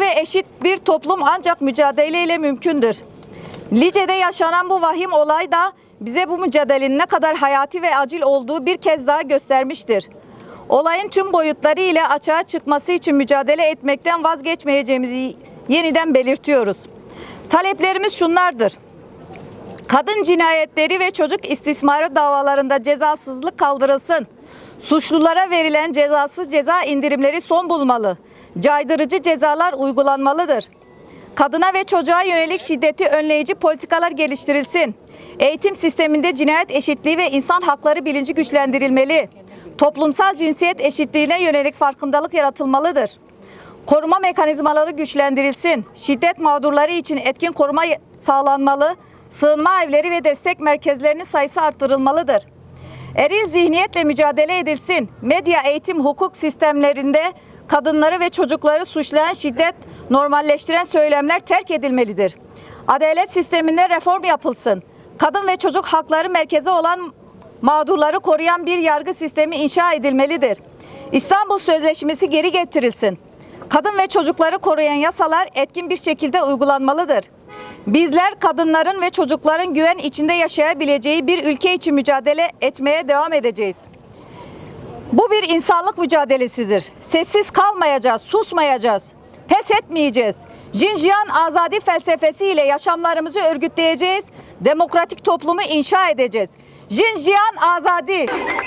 Ve eşit bir toplum ancak mücadeleyle mümkündür. Lice'de yaşanan bu vahim olay da bize bu mücadelenin ne kadar hayati ve acil olduğu bir kez daha göstermiştir. Olayın tüm boyutları ile açığa çıkması için mücadele etmekten vazgeçmeyeceğimizi yeniden belirtiyoruz. Taleplerimiz şunlardır. Kadın cinayetleri ve çocuk istismarı davalarında cezasızlık kaldırılsın. Suçlulara verilen cezasız ceza indirimleri son bulmalı. Caydırıcı cezalar uygulanmalıdır. Kadına ve çocuğa yönelik şiddeti önleyici politikalar geliştirilsin. Eğitim sisteminde cinayet eşitliği ve insan hakları bilinci güçlendirilmeli. Toplumsal cinsiyet eşitliğine yönelik farkındalık yaratılmalıdır. Koruma mekanizmaları güçlendirilsin. Şiddet mağdurları için etkin koruma sağlanmalı. Sığınma evleri ve destek merkezlerinin sayısı arttırılmalıdır. Eril zihniyetle mücadele edilsin. Medya, eğitim, hukuk sistemlerinde kadınları ve çocukları suçlayan şiddet normalleştiren söylemler terk edilmelidir. Adalet sisteminde reform yapılsın. Kadın ve çocuk hakları merkeze olan mağdurları koruyan bir yargı sistemi inşa edilmelidir. İstanbul Sözleşmesi geri getirilsin. Kadın ve çocukları koruyan yasalar etkin bir şekilde uygulanmalıdır. Bizler kadınların ve çocukların güven içinde yaşayabileceği bir ülke için mücadele etmeye devam edeceğiz. Bu bir insanlık mücadelesidir. Sessiz kalmayacağız, susmayacağız, pes etmeyeceğiz. Jinjiyan azadi felsefesiyle yaşamlarımızı örgütleyeceğiz. Demokratik toplumu inşa edeceğiz. Jinjiyan azadi. azadi.